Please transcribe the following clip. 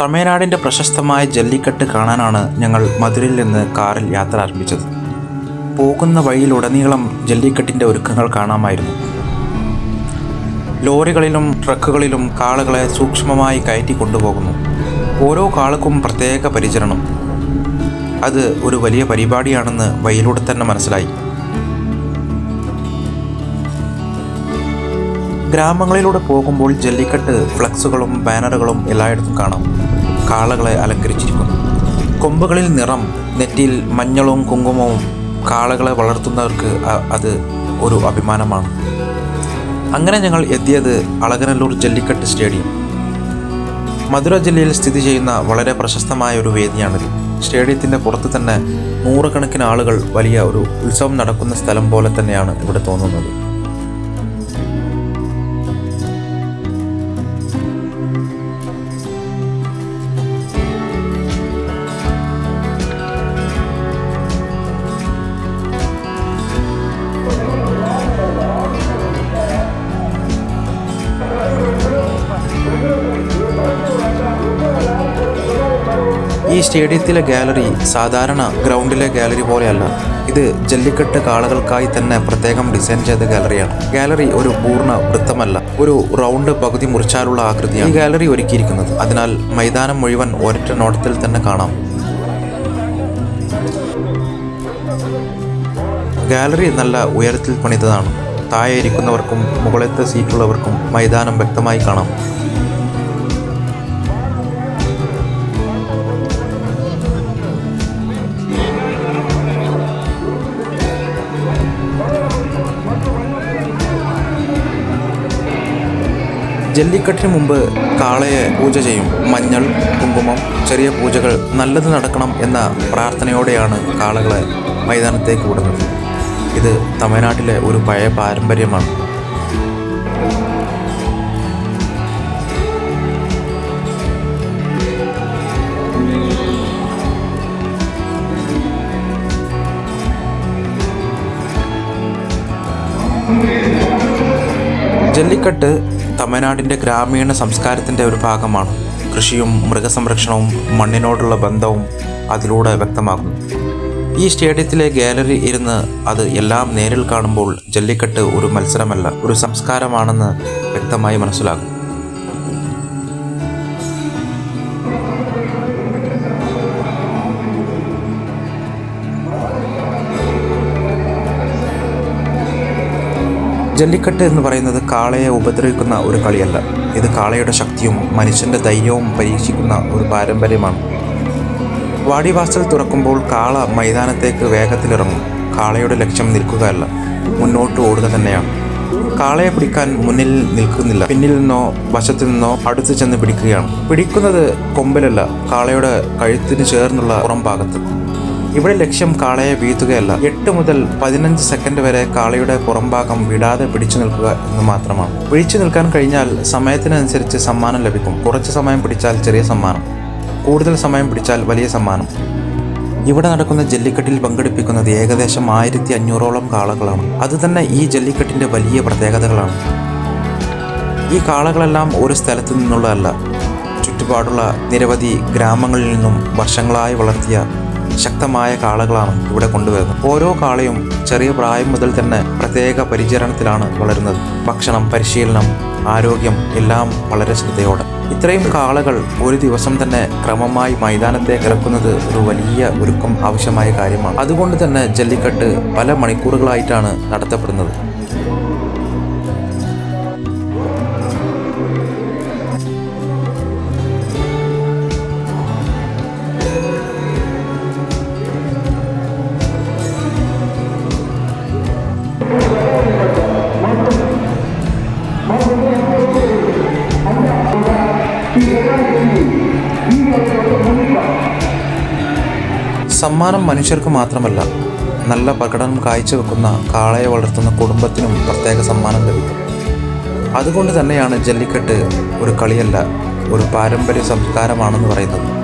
തമിഴ്നാടിന്റെ പ്രശസ്തമായ ജല്ലിക്കെട്ട് കാണാനാണ് ഞങ്ങൾ മധുരയിൽ നിന്ന് കാറിൽ യാത്ര ആരംഭിച്ചത്. പോകുന്ന വഴിയിലുടനീളം ജല്ലിക്കെട്ടിന്റെ ഒരുക്കങ്ങൾ കാണാമായിരുന്നു. ലോറികളിലും ട്രക്കുകളിലും കാളുകളെ സൂക്ഷ്മമായി കയറ്റി കൊണ്ടുപോകുന്നു. ഓരോ കാളുക്കും പ്രത്യേക പരിചരണം. അത് ഒരു വലിയ പരിപാടിയാണെന്ന് വഴിയിലൂടെ തന്നെ മനസ്സിലായി. ഗ്രാമങ്ങളിലൂടെ പോകുമ്പോൾ ജല്ലിക്കെട്ട് ഫ്ലക്സുകളും ബാനറുകളും എല്ലായിടത്തും കാണാം. കാളകളെ അലങ്കരിച്ചിരിക്കുന്നു. കൊമ്പുകളിൽ നിറം നെറ്റിയിൽ മഞ്ഞളും കുങ്കുമവും കാളകളെ വളർത്തുന്നവർക്ക് അത് ഒരു അഭിമാനമാണ്. അങ്ങനെ ഞങ്ങൾ എത്തിയത് അളകനല്ലൂർ ജല്ലിക്കെട്ട് സ്റ്റേഡിയം. മധുര ജില്ലയിൽ സ്ഥിതി ചെയ്യുന്ന വളരെ പ്രശസ്തമായ ഒരു വേദിയാണിത്. സ്റ്റേഡിയത്തിന്റെ പുറത്ത് തന്നെ നൂറുകണക്കിന് ആളുകൾ വലിയ ഒരു ഉത്സവം നടക്കുന്ന സ്ഥലം പോലെ തന്നെയാണ് ഇവിടെ തോന്നുന്നത്. ഈ സ്റ്റേഡിയത്തിലെ ഗാലറി സാധാരണ ഗ്രൗണ്ടിലെ ഗാലറി പോലെയല്ല. ഇത് ജല്ലിക്കെട്ട് കാളകൾക്കായി തന്നെ പ്രത്യേകം ഡിസൈൻ ചെയ്ത ഗാലറിയാണ്. ഗാലറി ഒരു പൂർണ വൃത്തമല്ല ഒരു റൗണ്ട് പകുതി മുറിച്ചാലുള്ള ആകൃതിയാണ് ഈ ഗാലറി ഒരുക്കിയിരിക്കുന്നത്. അതിനാൽ മൈതാനം മുഴുവൻ ഒരൊറ്റ നോട്ടത്തിൽ തന്നെ കാണാം. ഗാലറി നല്ല ഉയരത്തിൽ പണിതതാണ്. താഴെ ഇരിക്കുന്നവർക്കും മുകളിലത്തെ സീറ്റുള്ളവർക്കും മൈതാനം വ്യക്തമായി കാണാം. ജല്ലിക്കെട്ടിന് മുമ്പ് കാളയെ പൂജ ചെയ്യും. മഞ്ഞൾ കുങ്കുമം ചെറിയ പൂജകൾ നല്ലത് നടക്കണം എന്ന പ്രാർത്ഥനയോടെയാണ് കാളകളെ മൈതാനത്തേക്ക് വിടുന്നത്. ഇത് തമിഴ്നാട്ടിലെ ഒരു പഴയ പാരമ്പര്യമാണ്. ജല്ലിക്കെട്ട് തമിഴ്നാടിന്റെ ഗ്രാമീണ സംസ്കാരത്തിന്റെ ഒരു ഭാഗമാണ്. കൃഷിയും മൃഗസംരക്ഷണവും മണ്ണിനോടുള്ള ബന്ധവും അതിലൂടെ വ്യക്തമാകുന്നു. ഈ സ്റ്റേഡിയത്തിലെ ഗാലറി ഇരുന്ന് അത് എല്ലാം നേരിൽ കാണുമ്പോൾ ജല്ലിക്കെട്ട് ഒരു മത്സരമല്ല ഒരു സംസ്കാരമാണെന്ന് വ്യക്തമായി മനസ്സിലാകും. ജല്ലിക്കെട്ട് എന്ന് പറയുന്നത് കാളയെ ഉപദ്രവിക്കുന്ന ഒരു കളിയല്ല. ഇത് കാളയുടെ ശക്തിയും മനുഷ്യന്റെ ധൈര്യവും പരീക്ഷിക്കുന്ന ഒരു പാരമ്പര്യമാണ്. വാടിവാസൽ തുറക്കുമ്പോൾ കാള മൈതാനത്തേക്ക് വേഗത്തിലിറങ്ങും. കാളയുടെ ലക്ഷ്യം നിൽക്കുകയല്ല മുന്നോട്ട് ഓടുക തന്നെയാണ്. കാളയെ പിടിക്കാൻ മുന്നിൽ നിൽക്കുന്നില്ല. പിന്നിൽ നിന്നോ വശത്തു നിന്നോ അടുത്ത് ചെന്ന് പിടിക്കുകയാണ്. പിടിക്കുന്നത് കൊമ്പിലല്ല കാളയുടെ കഴുത്തിന് ചേർന്നുള്ള പുറം ഭാഗത്ത്. ഇവിടെ ലക്ഷ്യം കാളയെ വീഴ്ത്തുകയല്ല എട്ട് മുതൽ പതിനഞ്ച് സെക്കൻഡ് വരെ കാളയുടെ പുറംഭാഗം വിടാതെ പിടിച്ചു നിൽക്കുക എന്ന് മാത്രമാണ്. പിടിച്ചു നിൽക്കാൻ കഴിഞ്ഞാൽ സമയത്തിനനുസരിച്ച് സമ്മാനം ലഭിക്കും. കുറച്ച് സമയം പിടിച്ചാൽ ചെറിയ സമ്മാനം. കൂടുതൽ സമയം പിടിച്ചാൽ വലിയ സമ്മാനം. ഇവിടെ നടക്കുന്ന ജല്ലിക്കെട്ടിൽ പങ്കെടുപ്പിക്കുന്നത് ഏകദേശം ആയിരത്തി അഞ്ഞൂറോളം കാളകളാണ്. അത് തന്നെ ഈ ജല്ലിക്കെട്ടിന്റെ വലിയ പ്രത്യേകതകളാണ്. ഈ കാളകളെല്ലാം ഒരു സ്ഥലത്തു നിന്നുള്ളതല്ല. ചുറ്റുപാടുള്ള നിരവധി ഗ്രാമങ്ങളിൽ നിന്നും വർഷങ്ങളായി വളർത്തിയ ശക്തമായ കാളകളാണ് ഇവിടെ കൊണ്ടുവരുന്നത്. ഓരോ കാളയും ചെറിയ പ്രായം മുതൽ തന്നെ പ്രത്യേക പരിചരണത്തിലാണ് വളരുന്നത്. ഭക്ഷണം പരിശീലനം ആരോഗ്യം എല്ലാം വളരെ ശ്രദ്ധയോടെ. ഇത്രയും കാളകൾ ഒരു ദിവസം തന്നെ ക്രമമായി മൈതാനത്തെ ഇറക്കുന്നത് ഒരു വലിയ ഒരുക്കം ആവശ്യമായ കാര്യമാണ്. അതുകൊണ്ട് തന്നെ ജല്ലിക്കെട്ട് പല മണിക്കൂറുകളായിട്ടാണ് നടത്തപ്പെടുന്നത്. സമ്മാനം മനുഷ്യർക്ക് മാത്രമല്ല നല്ല പ്രകടനം കാഴ്ചവെക്കുന്ന കാളയെ വളർത്തുന്ന കുടുംബത്തിനും പ്രത്യേക സമ്മാനം ലഭിക്കും. അതുകൊണ്ട് തന്നെയാണ് ജല്ലിക്കെട്ട് ഒരു കളിയല്ല ഒരു പാരമ്പര്യ സംസ്കാരമാണെന്ന് പറയുന്നത്.